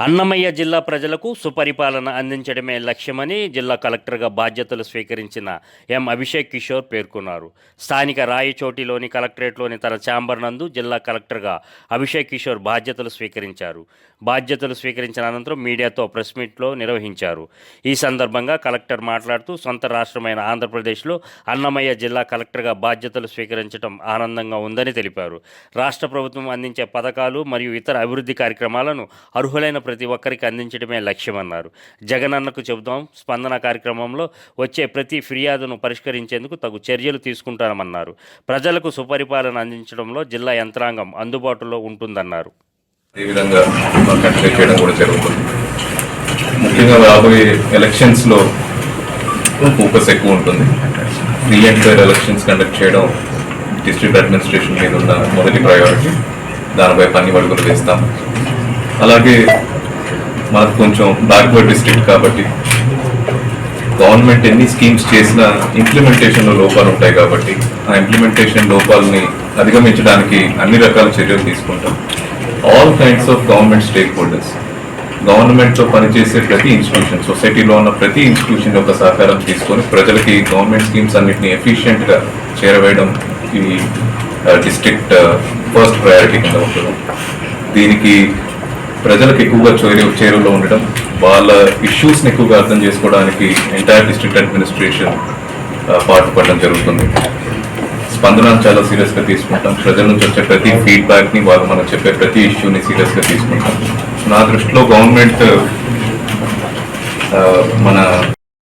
అన్నమయ్య జిల్లా ప్రజలకు సుపరిపాలన అందించడమే లక్ష్యమని జిల్లా కలెక్టర్గా బాధ్యతలు స్వీకరించిన ఎం అభిషేక్ కిషోర్ పేర్కొన్నారు. స్థానిక రాయచోటిలోని కలెక్టరేట్లోని తన ఛాంబర్ నందు జిల్లా కలెక్టర్గా అభిషేక్ కిషోర్ బాధ్యతలు స్వీకరించారు. బాధ్యతలు స్వీకరించిన అనంతరం మీడియాతో ప్రెస్ మీట్లో నిర్వహించారు. ఈ సందర్భంగా కలెక్టర్ మాట్లాడుతూ సొంత రాష్ట్రమైన ఆంధ్రప్రదేశ్లో అన్నమయ్య జిల్లా కలెక్టర్గా బాధ్యతలు స్వీకరించడం ఆనందంగా ఉందని తెలిపారు. రాష్ట్ర ప్రభుత్వం అందించే పథకాలు మరియు ఇతర అభివృద్ధి కార్యక్రమాలను అర్హులైన ప్రతి ఒక్కరికి అందించడమే లక్ష్యమన్నారు జగనన్నకు చెబుదాం స్పందన కార్యక్రమంలో వచ్చే ప్రతి ఫిర్యాదును పరిష్కరించేందుకు తగు చర్యలు తీసుకుంటామన్నారు. ప్రజలకు సుపరిపాలన అందించడంలో జిల్లా యంత్రాంగం అందుబాటులో ఉంటుందన్నారు. అదేవిధంగా చేయడం కూడా జరుగుతుంది. ముఖ్యంగా రాబోయే ఎలక్షన్స్లో ఫోకస్ ఎక్కువ ఉంటుంది. Free and fair elections conduct చేయడం డిస్ట్రిక్ట్ అడ్మినిస్ట్రేషన్ మీద ఉన్న మొదటి ప్రయారిటీ దానిపై పని అడుగులు వేస్తాం. అలాగే మనకు కొంచెం బ్యాక్వర్డ్ డిస్ట్రిక్ట్ కాబట్టి గవర్నమెంట్ ఎన్ని స్కీమ్స్ చేసినా ఇంప్లిమెంటేషన్లో లోపాలు ఉంటాయి కాబట్టి ఆ ఇంప్లిమెంటేషన్ లోపాలని అధిగమించడానికి అన్ని రకాల చర్యలు తీసుకుంటాం. All kinds of government stakeholders గవర్నమెంట్తో పనిచేసే ప్రతి ఇన్స్టిట్యూషన్ సొసైటీలో ఉన్న ప్రతి ఇన్స్టిట్యూషన్ యొక్క సహకారం తీసుకొని ప్రజలకి గవర్నమెంట్ స్కీమ్స్ అన్నింటినీ ఎఫిషియెంట్గా చేరవేయడం ఈ డిస్ట్రిక్ట్ ఫస్ట్ ప్రయారిటీ కింద ఉంటుంది. దీనికి ప్రజలకు ఎక్కువగా చేరు చేరువలో ఉండడం వాళ్ళ ఇష్యూస్ని ఎక్కువగా అర్థం చేసుకోవడానికి ఎంటైర్ డిస్ట్రిక్ట్ అడ్మినిస్ట్రేషన్ పాటుపడడం జరుగుతుంది. స్పందన చాలా సీరియస్గా తీసుకుంటాం. ప్రజల నుంచి వచ్చే ప్రతి ఫీడ్బ్యాక్ని వాళ్ళు మనం చెప్పే ప్రతి ఇష్యూని సీరియస్గా తీసుకుంటాం. నా దృష్టిలో గవర్నమెంట్ మన